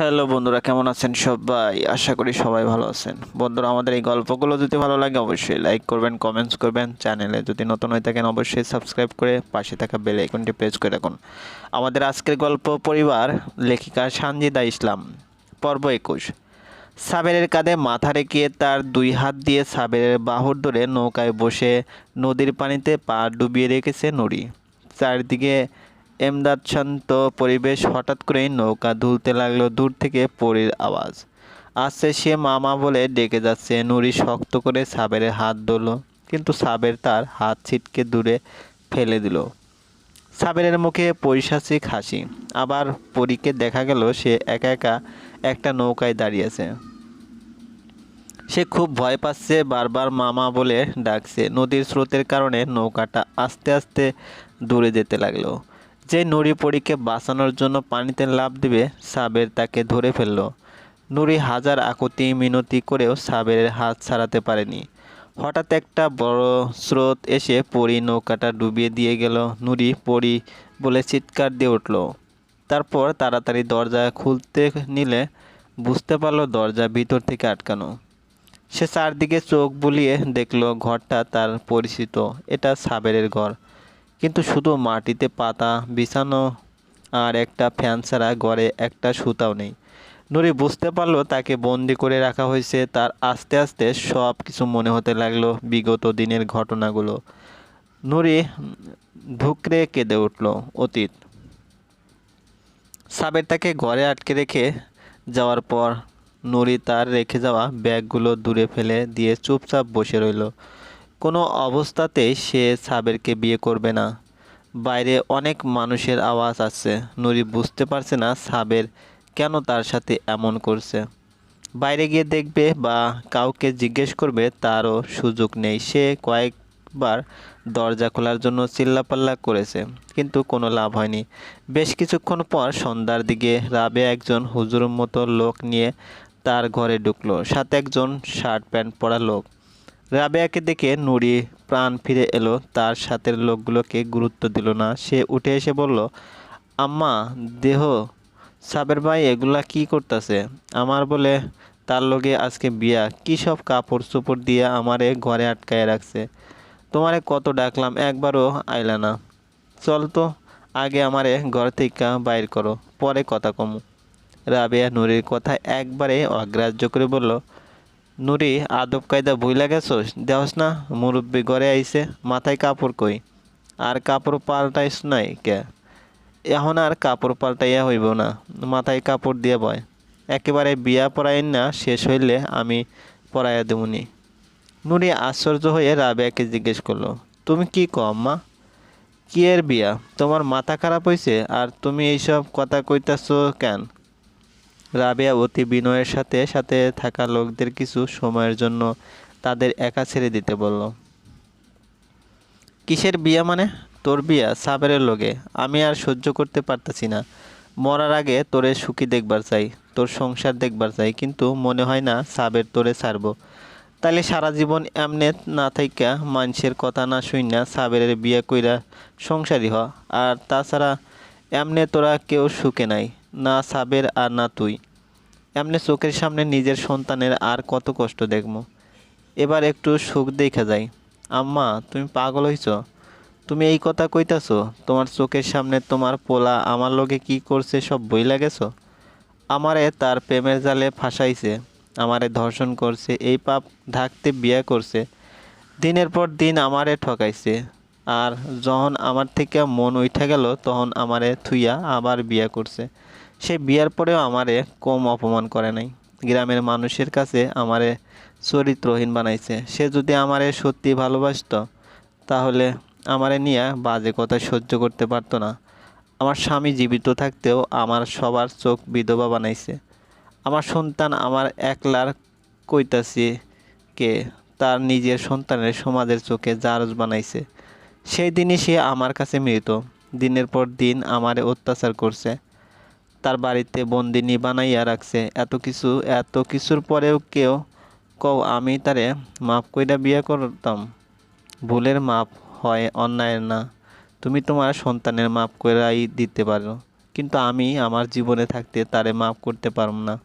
Hello বন্ধুরা, কেমন আছেন সবাই? আশা করি সবাই ভালো আছেন। বন্ধুরা, আমাদের এই গল্পগুলো যদি ভালো লাগে, অবশ্যই লাইক করবেন কমেন্টস করবেন। চ্যানেলে যদি নতুন হয়ে থাকেন, অবশ্যই সাবস্ক্রাইব করে পাশে থাকা বেল আইকনটি প্রেস করে রাখুন। আমাদের আজকের গল্প পরিবার, লেখিকা সানজিদা ইসলাম, পর্ব একুশ। সাবেরের কাঁধে মাথা রেখে তার দুই হাত দিয়ে সাবেরের বাহুর ধরে নৌকায় বসে নদীর পানিতে পা ডুবিয়ে রেখেছে নুড়ি। চারদিকে এমদাদ শান্ত পরিবেশ হঠাৎ করেই নৌকা দুলতে লাগল দূর থেকে পরীর আওয়াজ। আসছে সে মামা বলে ডেকে যাচ্ছে। নুরি শক্ত করে সাবেরের হাত ধরলো, কিন্তু সাবের তার হাত ছিটকে দূরে ফেলে দিল। সাবেরের মুখে পৈশাচিক হাসি। আবার পরীকে দেখা গেল সে একা একা একটা নৌকায় দাঁড়িয়েছে সে খুব ভয় পাচ্ছে, বারবার মামা বলে ডাকছে। নদীর স্রোতের কারণে নৌকাটা আস্তে আস্তে দূরে যেতে লাগল। যে নুরি পরীকে বাঁচানোর জন্য পানিতে লাফ দিবে, সাবের তাকে ধরে ফেলল। নুরি হাজার আকুতি মিনতি করেও সাবের হাত ছাড়াতে পারেনি। হঠাৎ একটা বড় স্রোত এসে পরি নৌকাটা ডুবিয়ে দিয়ে গেল। নুরি পরি বলে চিৎকার দিয়ে উঠল। তারপর তাড়াতাড়ি দরজা খুলতে নিলে বুঝতে পারল দরজা ভিতর থেকে আটকানো। সে চারদিকে চোখ বুলিয়ে দেখল ঘরটা তার পরিচিত। এটা সাবেরের ঘর। কিন্তু শুধু মাটিতে পাতা, বিছানো আর একটা ফ্যান ছাড়া ঘরে একটা সুতাও নেই। নুরি বুঝতে পারল তাকে বন্দি করে রাখা হয়েছে, তার আস্তে আস্তে সব কিছু মনে হতে লাগল বিগত দিনের ঘটনাগুলো। নুরি ধুকরে কেঁদে উঠল অতীত। সাবের তাকে ঘরে আটকে রেখে যাওয়ার পর নুরি তার রেখে যাওয়া ব্যাগগুলো দূরে ফেলে দিয়ে চুপচাপ বসে রইল। কোনো অবস্থাতেই সে সাবেরকে বিয়ে করবে না। বাইরে অনেক মানুষের আওয়াজ আসছে নুরি বুঝতে পারছে না সাবের কেন তার সাথে এমন করছে। বাইরে গিয়ে দেখবে বা কাউকে জিজ্ঞেস করবে তারও সুযোগ নেই। সে কয়েকবার দরজা খোলার জন্য চিল্লাপাল্লা করেছে, কিন্তু কোনো লাভ হয়নি। বেশ কিছুক্ষণ পর সন্ধ্যার দিকে রাবে একজন হুজুর মতো লোক নিয়ে তার ঘরে ঢুকলো। সাথে একজন শার্ট প্যান্ট পরা লোক। রাবেয়াকে দেখে নুরি প্রাণ ফিরে এলো, তার সাথের লোকগুলোকে গুরুত্ব দিল না। সে উঠে এসে বলল, আম্মা, দেহ, সাবের ভাই এগুলা কি করতেছে? আমার বলে, তার লগে আজকে বিয়া। কি সব কাপড় চোপড় দিয়ে আমারে ঘরে আটকায় রাখছে? তোমারে কত ডাকলাম, একবারও আইলা না। চল তো, আগে আমারে ঘর থেকে বাইর করো, পরে কথা কমু। রাবেয়া নুরির কথা একবারে অগ্রাহ্য করে বলল নুরি, আদব কায়দা ভুইলা গেছোস? দেহস না, মুরব্বী ঘরে আইছে, মাথায় কাপড় কই? আর কাপড় পাল্টাইস নাই কে? এখন আর কাপড় পাল্টাইয়া হইব না, মাথায় কাপড় দিয়ে বয়। একেবারে বিয়া পড়াইন না, শেষ হইলে আমি পড়াইয়া দেবনি নুরি আশ্চর্য হয়ে রাবেয়াকে জিজ্ঞেস করল, তুমি কি কম মা কি এর বিয়া? তোমার মাথা খারাপ হয়েছে আর তুমি এইসব কথা কইতাছো কেন? রাবেয়া অতি বিনয়ের সাথে সাথে থাকা লোকদের কিছু সময়ের জন্য তাদের একা ছেড়ে দিতে বলল। কিসের বিয়া মানে? তোর বিয়া, সাবেরের লোকে। আমি আর সহ্য করতে পারতাছি না। মরার আগে তোরে সুখী দেখবার চাই, তোর সংসার দেখবার চাই, কিন্তু মনে হয় না সাবের তোরে ছাড়বো। তাহলে সারা জীবন এমনে না থাইকা মানুষের কথা না শুইনা সাবেরের বিয়া কইরা সংসারী হ। আর তাছাড়া এমনে তোরা কেউ সুখে নাই। না সাবের আর না তুই। এমনি চোখের সামনে নিজের সন্তানের আর কত কষ্ট দেখব। এবার একটু সুখ দেখা যায়। আম্মা, তুমি পাগল হইছ? তুমি এই কথা কইতাছো? তোমার চোখের সামনে তোমার পোলা আমার লগে কি করছে সব বইলা গেছো আমারে তার প্রেমের জালে ফাঁসাইছে। আমারে ধর্ষণ করছে, এই পাপ ঢাকতে বিয়া করছে। দিনের পর দিন আমারে ঠকাইছে। আর যখন আমার থেকে মন উঠে গেল, তখন আমারে থুইয়া আবার বিয়া করছে। সে বিয়ার পরেও আমারে কম অপমান করে নাই। গ্রামের মানুষের কাছে আমারে চরিত্রহীন বানাইছে। সে যদি আমারে সত্যি ভালোবাসতো, তাহলে আমারে নিয়ে বাজে কথা সহ্য করতে পারতো না। আমার স্বামী জীবিত থাকতেও আমার সবার চোখ বিধবা বানাইছে। আমার সন্তান আমার একলার কইতাছি কে, তার নিজের সন্তানের সমাজের চোখে জারজ বানাইছে। সেই দিনই সে আমার কাছে মৃত। দিনের পর দিন আমারে অত্যাচার করছে। তার বাড়িতে বন্দিনী বানাইয়া রাখছে। এত কিছু, এত কিছুর পরেও কেউ কও, আমি তারে মাফ কইরা বিয়ে করতাম। ভুলের মাপ হয় অন্যায়ের না। তুমি তোমার সন্তানের মাপ কইরাই দিতে পারো। কিন্তু আমি আমার জীবনে থাকতে তারে মাপ করতে পারব না।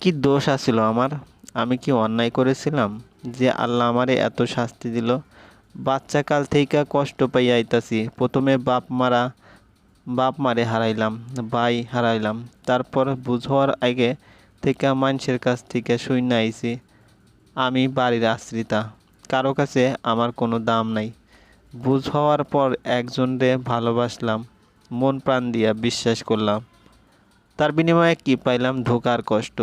কি দোষ আছিল আমার? আমি কি অন্যায় করেছিলাম যে আল্লাহ আমারে এত শাস্তি দিল? বাচ্চা কাল থেকে কষ্ট পাইয়া আইতাছি। প্রথমে বাপ মারা বাপ মারে হারাইলাম, ভাই হারাইলাম। তারপর বুঝ হওয়ার আগে থেকে মানুষের কাছ থেকে শূন্য আইছি। আমি বাড়ির আশ্রিতা, কারও কাছে আমার কোনো দাম নাই। বুঝ হওয়ার পর একজনরে ভালোবাসলাম, মন প্রাণ দিয়া বিশ্বাস করলাম। তার বিনিময়ে কি পাইলাম? ধোকার কষ্ট।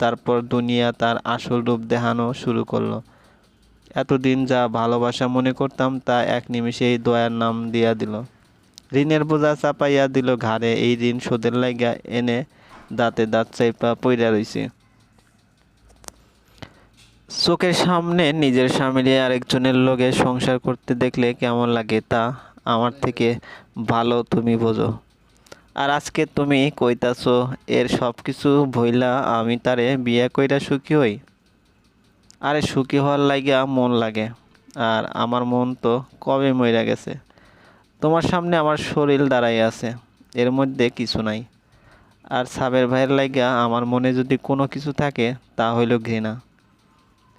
তারপর দুনিয়া তার আসল রূপ দেখানো শুরু করল। এতদিন যা ভালোবাসা মনে করতাম তা এক নিমিষেই দয়ার নাম দিয়া দিল। ঋণের বোঝা চাপাইয়া দিল ঘাড়ে, এই ঋণ শোধের লাইগা এনে দাঁতে দাঁত চাইপা পইরা রইছে। চোখের সামনে নিজের স্বামীরে আরেকজনের লগে সংসার করতে দেখলে কেমন লাগে তা আমার থেকে ভালো তুমি বোঝো। আর আজকে তুমি কইতাছো, এর সব কিছু ভইলা আমি তারে বিয়ে কইরা সুখী হই? আরে সুখী হওয়ার লাগিয়া মন লাগে, আর আমার মন তো কবে মইরা গেছে? তোমার সামনে আমার শরীর দাঁড়াই আছে, এর মধ্যে কিছু নাই। আর সাবের ভাইয়ের লাগিয়া আমার মনে যদি কোনো কিছু থাকে, তা হইল ঘৃণা।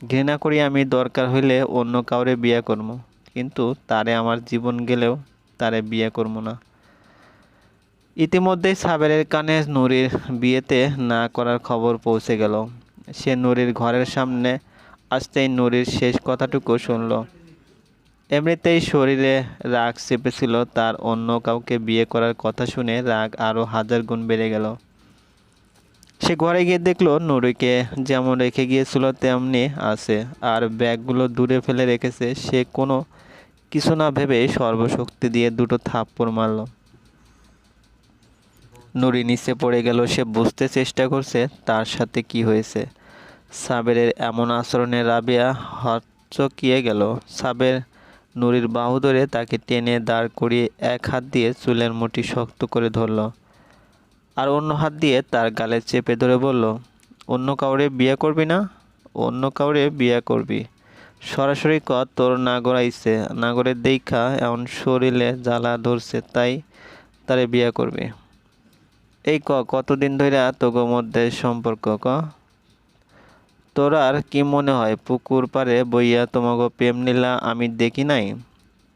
ঘৃণা করি আমি দরকার হইলে অন্য কাউরে বিয়ে করব কিন্তু তারে আমার জীবন গেলেও তারে বিয়ে করব না। ইতিমধ্যেই সাবেরের কানে নুরির বিয়েতে না করার খবর পৌঁছে গেল। সে নুরির ঘরের সামনে আসতেই নুরির শেষ কথাটুকু শুনল। এমনিতেই শরীরে রাগ চেপেছিল, তার অন্য কাউকে বিয়ে করার কথা শুনে রাগ আরও হাজার গুণ বেড়ে গেল। সে ঘরে গিয়ে দেখল, নুরিকে যেমন রেখে গিয়েছিল, তেমনি আছে, আর ব্যাগগুলো দূরে ফেলে রেখেছে। সে কোনো কিছু না ভেবে সর্বশক্তি দিয়ে দুটো থাপ্পড় মারল। নুরি নিচে পড়ে গেল, সে বুঝতে চেষ্টা করছে, তার সাথে কি হয়েছে। সাবেরের এমন আচরণে রাবিয়া হচ্চকিয়ে গেল। সাবের নুরির বাহু ধরে তাকে টেনে দাঁড় করিয়ে এক হাত দিয়ে চুলের মুঠি শক্ত করে ধরল আর অন্য হাত দিয়ে তার গালে চেপে ধরে বলল, অন্য কাউরে বিয়ে করবি না? অন্য কাউরে বিয়ে করবি। সরাসরি ক, তোর নাগর আইছে। নাগরের দেখা এমন শরীরে জ্বালা ধরছে, তাই তারে বিয়ে করবি। এই ক, কতদিন ধরে তোগো মধ্যে সম্পর্ক ক? তোর আর কি মনে হয়, পুকুর পারে বইয়া তোমাকে প্রেম নিলা আমি দেখি নাই?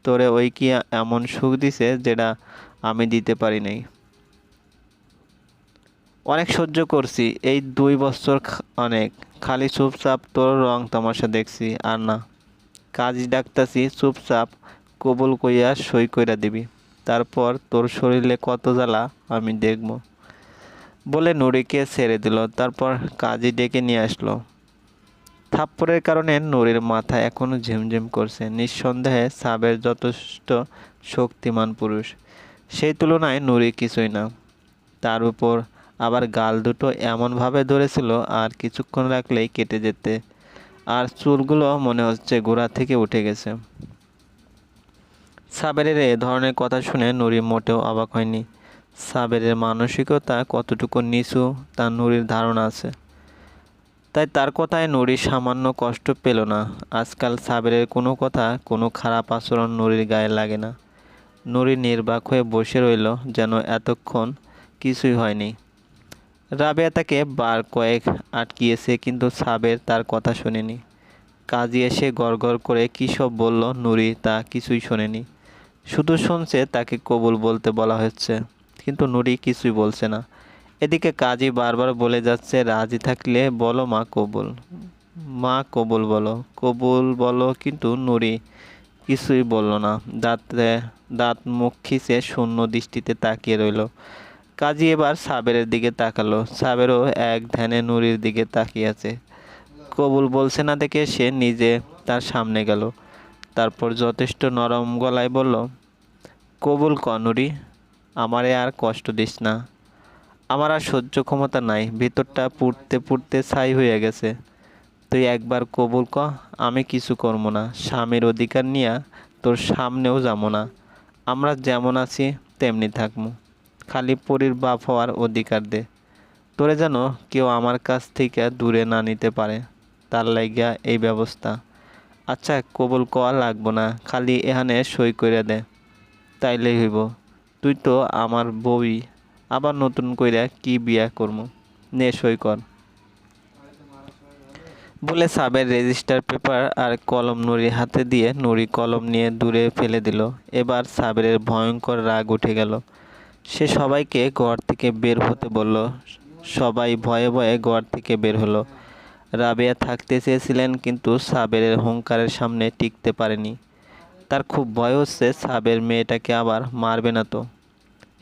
তোরে ওই কি এমন সুখ দিছে যেটা আমি দিতে পারি নাই? অনেক সহ্য করছি, এই দুই বছর অনেক খালি চুপচাপ তোর রং তামাশা দেখছি, আর না। কাজী ডাকতাছি, চুপচাপ কবুল কইয়া সই কইরা দিবি। তারপর তোর শরীরে কত জ্বালা আমি দেখব। বলে নুরিকে ছেড়ে দিল, তারপর কাজী ডেকে নিয়ে আসলো। থাপ্পড়ের কারণে নুরির মাথা এখনও ঝিমঝিম করছে। নিঃসন্দেহে সাবের যথেষ্ট শক্তিমান পুরুষ। সেই তুলনায় নুরি কিছুই না। তার উপর আবার গাল দুটো এমনভাবে ধরেছিল আর কিছুক্ষণ রাখলেই কেটে যেতে। আর চুলগুলো মনে হচ্ছে গোড়া থেকে উঠে গেছে। সাবেরের এ ধরনের কথা শুনে নুরি মোটেও অবাক হয়নি। সাবেরের মানসিকতা কতটুকু নিচু তা নুরির ধারণা আছে। তাই তার কথায় নুরি সামান্য কষ্ট পেল না। আজকাল সাবেরের কোনো কথা, কোনো খারাপ আচরণ নুরির গায়ে লাগে না। নুরি নির্বাক হয়ে বসে রইল যেন এতক্ষণ কিছুই হয়নি। রাবেয়া তাকে বার কয়েক আটকিয়েছে কিন্তু সাবের তার কথা শোনেনি। কাজী এসে গড়গড় করে কী সব বলল নুরি তা কিছুই শোনেনি। শুধু শুনছে তাকে কবুল বলতে বলা হচ্ছে, কিন্তু নুরি কিছুই বলছে না। এদিকে কাজী বারবার বলে যাচ্ছে, রাজি থাকলে বলো মা কবুল। মা কবুল বলো। কবুল বলো কিন্তু নুরি। কিছুই বলল না। দাঁতে, দাঁত মুখ খিচে শূন্য দৃষ্টিতে তাকিয়ে রইল। কাজী এবার সাবেরের দিকে তাকালো। সাবেরও এক ধ্যানে নুরির দিকে তাকিয়ে আছে। কবুল বলছে না দেখে সে নিজে তার সামনে গেল। তারপর যথেষ্ট নরম গলায় বলল, কবুল ক নুরি? আমারে আর কষ্ট দিস না। আমার আর সহ্য ক্ষমতা নাই, ভিতরটা পুড়তে পুড়তে ছাই হয়ে গেছে। তুই একবার কবুল ক আমি কিছু করব না। স্বামীর অধিকার নিয়ে তোর সামনেও যাব না। আমরা যেমন আছি, তেমনি থাকব। খালি পরীর বাপ হওয়ার অধিকার দে। তোরে যেন কেউ আমার কাছ থেকে দূরে না নিতে পারে। তার লাগিয়া এই ব্যবস্থা। আচ্ছা কবুল কওয়া লাগবো না, খালি এখানে সই করে দে। তাইলেই হইব। তুই তো আমার বউই। আবার নতুন কইরা কি বিয়া করব নে সই কর। বলে সাবের রেজিস্টার পেপার আর কলম নুরির হাতে দিয়ে নুরি কলম নিয়ে দূরে ফেলে দিল। এবার সাবেরের ভয়ঙ্কর রাগ উঠে গেল। সে সবাইকে ঘর থেকে বের হতে বলল। সবাই ভয়ে ভয়ে ঘর থেকে বের হলো। রাবেয়া থাকতে চেয়েছিলেন কিন্তু সাবেরের হুঙ্কারের সামনে টিকতে পারেনি। তার খুব ভয় হচ্ছে সাবের মেয়েটাকে আবার মারবে না তো।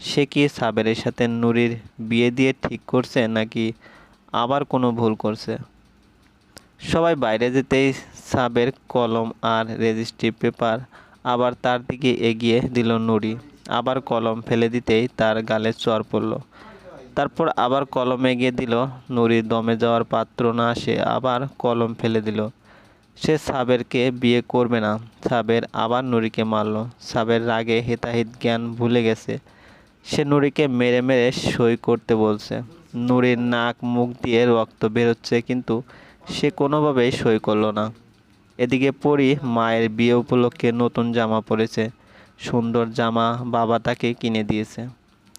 সে কি সাবেরের সাথে নুরির বিয়ে দিয়ে ঠিক করছে নাকি আবার কোনো ভুল করছে? সবাই বাইরে যেতেই সাবের কলম আর রেজিস্ট্রি পেপার আবার তার দিকে এগিয়ে দিল নুরি। আবার কলম ফেলে দিতেই তার গালে চর পড়ল। তারপর আবার কলম এগিয়ে দিল নুরির দমে যাওয়ার পাত্র না আসে আবার কলম ফেলে দিল। সে সাবেরকে বিয়ে করবে না। সাবের আবার নুরিকে মারল। সাবের রাগে হেতাহিত জ্ঞান ভুলে গেছে। সে নুরিকে মেরে মেরে সই করতে বলছে। নুরির নাক, মুখ দিয়ে রক্ত বেরোচ্ছে, কিন্তু সে কোনোভাবেই সই করল না। এদিকে পরি মায়ের বিয়ে উপলক্ষে নতুন জামা পরেছে। সুন্দর জামা বাবা তাকে কিনে দিয়েছে।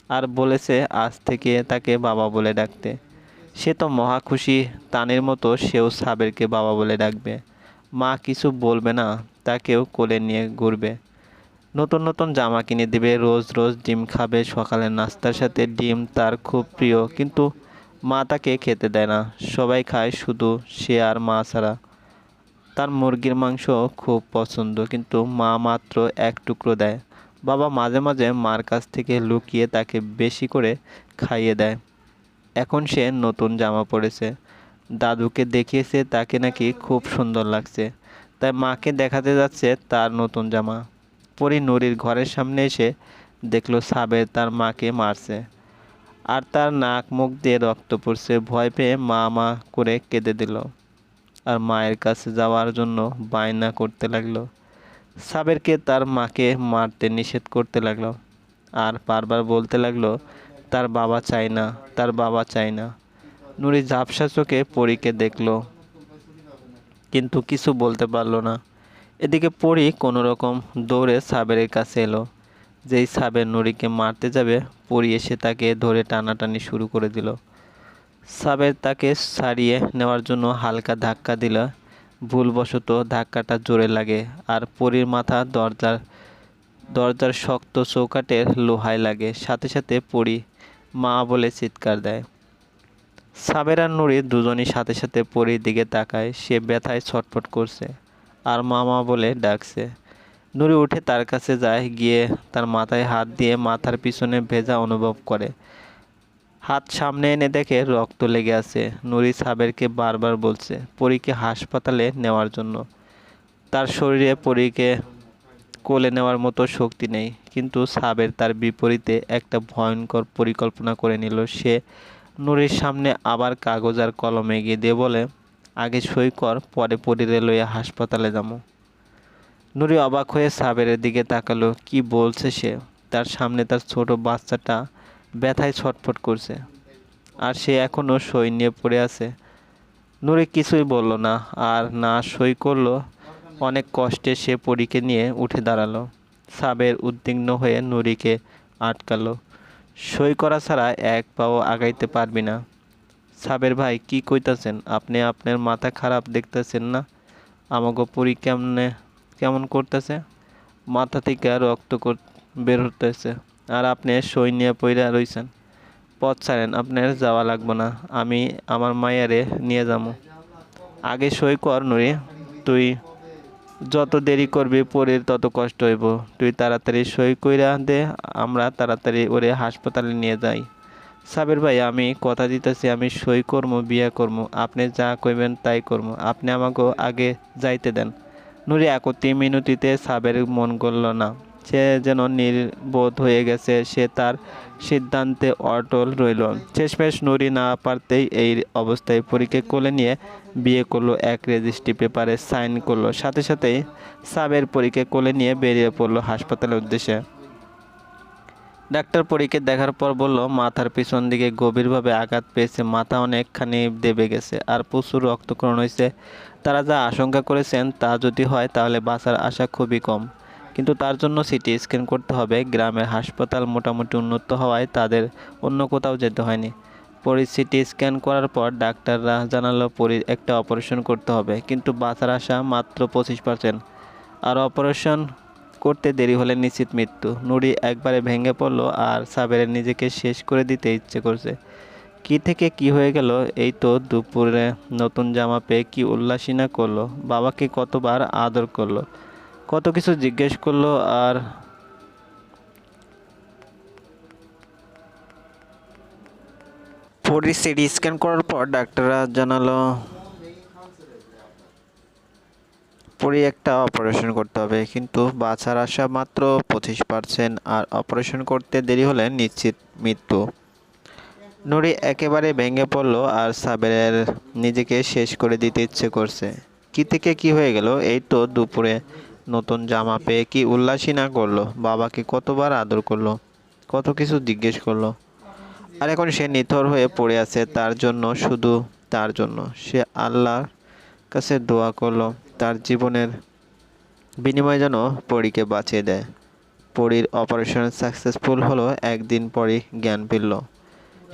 আর বলেছে, আজ থেকে তাকে বাবা বলে ডাকতে। সে তো মহা খুশি, তানের মতো সেও সাবেরকে বাবা বলে ডাকবে। মা কিছু বলবে না, তাকেও কোলে নিয়ে ঘুরবে। নতুন নতুন জামা কিনে দেবে, রোজ রোজ ডিম খাবে, সকালের নাস্তার সাথে ডিম তার খুব প্রিয়। কিন্তু মা তাকে খেতে দেয় না। সবাই খায় শুধু সে আর মা ছাড়া। তার মুরগির মাংস খুব পছন্দ, কিন্তু মা মাত্র এক টুকরো দেয়। বাবা মাঝে মাঝে মার কাছ থেকে লুকিয়ে তাকে বেশি করে খাইয়ে দেয়। এখন সে নতুন জামা পরেছে। দাদুকে দেখিয়েছে তাকে নাকি খুব সুন্দর লাগছে। তাই মাকে দেখাতে যাচ্ছে তার নতুন জামা। পরি নুরির ঘরের সামনে এসে দেখল সাবের তার মাকে মারছে আর তার নাক মুখ দিয়ে রক্ত পড়ছে। ভয় পেয়ে মা মা করে কেঁদে দিল আর মায়ের কাছে যাওয়ার জন্য বায়না করতে লাগল। সাবেরকে তার মাকে মারতে নিষেধ করতে লাগল আর বারবার বলতে লাগল, তার বাবা চায় না, তার বাবা চায় না। নুরি ঝাপসা চোখে পরীকে দেখল কিন্তু কিছু বলতে পারল না। এদিকে পরি কোনো রকম দৌড়ে সাবেরের কাছে এলো। যেই সাবের নুরিকে মারতে যাবে, পরি এসে তাকে ধরে টানাটানি শুরু করে দিল। সাবের তাকে সারিয়ে নেওয়ার জন্য হালকা ধাক্কা দিল। ভুলবশত ধাক্কাটা জোরে লাগে আর পরির মাথা দরজার দরজার শক্ত চৌকাটের লোহায় লাগে। সাথে সাথে পরি মা বলে চিৎকার দেয়। সাবের আর নুরি দুজনই সাথে সাথে পরির দিকে তাকায়। সে ব্যথায় ছটফট করছে। আর মামা বলে ডাকছে। নুরি উঠে তার কাছে যায়, গিয়ে তার মাথায় হাত দিয়ে মাথার পিছনে ভেজা অনুভব করে। হাত সামনে এনে দেখে রক্ত লেগে আছে। নুরি সাবেরকে বারবার বলছে, পরীকে হাসপাতালে নেওয়ার জন্য। তার শরীরে পরীকে কোলে নেওয়ার মতো শক্তি নেই, কিন্তু সাবের তার বিপরীতে একটা ভয়ঙ্কর পরিকল্পনা করে নিল। সে নুরির সামনে আবার কাগজ আর কলম এগিয়ে দিয়ে বলে আগে সই কর, পরে পরিরে লইয়া হাসপাতালে যাব নুরি অবাক হয়ে সাবেরের দিকে তাকালো, কি বলছে সে? তার সামনে তার ছোট বাচ্চাটা ব্যথায় ছটফট করছে। আর সে এখনও সই নিয়ে পড়ে আছে। নুরি কিছুই বলল না, আর না সই করল। অনেক কষ্টে সে পরীকে নিয়ে উঠে দাঁড়াল। সাবের উদ্বিগ্ন হয়ে নুরিকে আটকালো। সই করা ছাড়া এক পাও আগাইতে পারবি না। সাবের ভাই, কি কইতাছেন? আপনি আপনার মাথা খারাপ দেখতেছেন না? আমাকে পরি কেমনে, কেমন করতেছে? মাথা থেকে রক্ত বের হতেছে আর আপনি সই নিয়ে পইরা রইছেন। পথ ছাড়েন, আপনার যাওয়া লাগবে না। আমি আমার মায়ারে নিয়ে যাব আগে সই কর নুরি। তুই যত দেরি করবি পরের তত কষ্ট হইব। তুই তাড়াতাড়ি সই কইরা দে, আমরা তাড়াতাড়ি ওরে হাসপাতালে নিয়ে যাই। সাবির ভাই, আমি কথা দিতেছি, আমি সই করব বিয়ে করব আপনি যা কইবেন তাই করব আপনি আমাকে আগে যাইতে দেন। নুরি একতি মিনতিতে সাবের মন করল না। সে যেন নির্বোধ হয়ে গেছে, সে তার সিদ্ধান্তে অটল রইল। শেষমেশ নুরি না পারতেই এই অবস্থায় পরীকে কোলে নিয়ে বিয়ে করল, এক রেজিস্ট্রি পেপারে সাইন করল। সাথে সাথেই সাবের পরীকে কোলে নিয়ে বেরিয়ে পড়ল হাসপাতালের উদ্দেশ্যে। ডাক্তার পরীকে দেখার পর বলল, মাথার পিছন দিকে গভীরভাবে আঘাত পেয়েছে, মাথা অনেকখানি দেবে গেছে আর প্রচুর রক্তক্ষরণ হয়েছে। তারা যা আশঙ্কা করেছেন তা যদি হয় তাহলে বাঁচার আশা খুবই কম। কিন্তু তার জন্য সিটি স্ক্যান করতে হবে। গ্রামের হাসপাতাল মোটামুটি উন্নত হওয়ায় তাদের অন্য কোথাও যেতে হয়নি। পরীর সিটি স্ক্যান করার পর ডাক্তাররা জানালো, পরীর একটা অপারেশন করতে হবে, কিন্তু বাঁচার আশা মাত্র পঁচিশ পার্সেন্ট। আর অপারেশন করতে দেরি হলে নিশ্চিত মৃত্যু। নুরি একবারে ভেঙে পড়ল আর সাবেরের নিজেকে শেষ করে দিতে ইচ্ছে করছে। কি থেকে কি হয়ে গেল? এই তো দুপুরে নতুন জামা পেয়ে কি উল্লাসই না করল? বাবাকে কতবার আদর করল? কত কিছু জিজ্ঞেস করল আর পরি সিটি স্ক্যান করার পর ডাক্তাররা জানালো পরি একটা অপারেশন করতে হবে। কিন্তু বাছার আশা মাত্র পঁচিশ পার্সেন্ট আর অপারেশন করতে দেরি হলে নিশ্চিত মৃত্যু। নুরি একেবারে ভেঙে পড়ল আর সাবেরের নিজেকে শেষ করে দিতে ইচ্ছে করছে। কি থেকে কি হয়ে গেল? এই তো দুপুরে নতুন জামা পেয়ে কি উল্লাসই না করল? বাবাকে কতবার আদর করল? কত কিছু জিজ্ঞেস করল? আর এখন সে নিথর হয়ে পড়ে আছে তার জন্য, শুধু তার জন্য। সে আল্লাহর কাছে দোয়া করল। তার জীবনের বিনিময়ে যেন পরীকে বাঁচিয়ে দেয়। পরীর অপারেশন সাকসেসফুল হলো, একদিন পরই জ্ঞান ফিরল।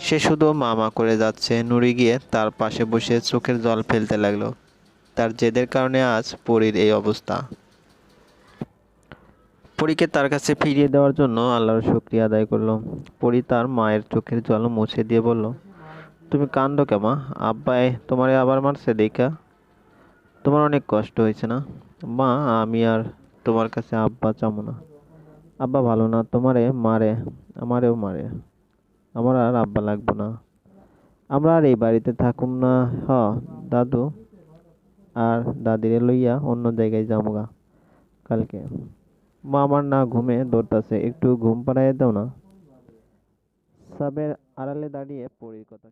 সে শুধু মামা করে যাচ্ছে নুড়ি গিয়ে তার পাশে বসে চোখের জল ফেলতে লাগল। তার জেদের কারণে আজ পরীর এই অবস্থা। পরীকে তার কাছে ফিরিয়ে দেওয়ার জন্য আল্লাহর শুক্রিয়া আদায় করল। পরী তার মায়ের চোখের জল মুছে দিয়ে বলল, তুমি কান্দো কেমা? আব্বাই তোমারে আবার মারছে, দেখা? তোমার অনেক কষ্ট হয়েছে না? মা, আমি আর তোমার কাছে আব্বা চামো না। আব্বা ভালো না, তোমারে মারে, আমারেও মারে। আমার আর আব্বা লাগবো না। আমরা আর এই বাড়িতে থাকুম না, হ, দাদু। আর দাদিরে লইয়া অন্য জায়গায় যামগা কালকে। মা, আমার না ঘুমে দৌড়তাছে, একটু ঘুম পাড়াইয়া দাও না। সাবের আড়ালে দাঁড়িয়ে পরীর কথা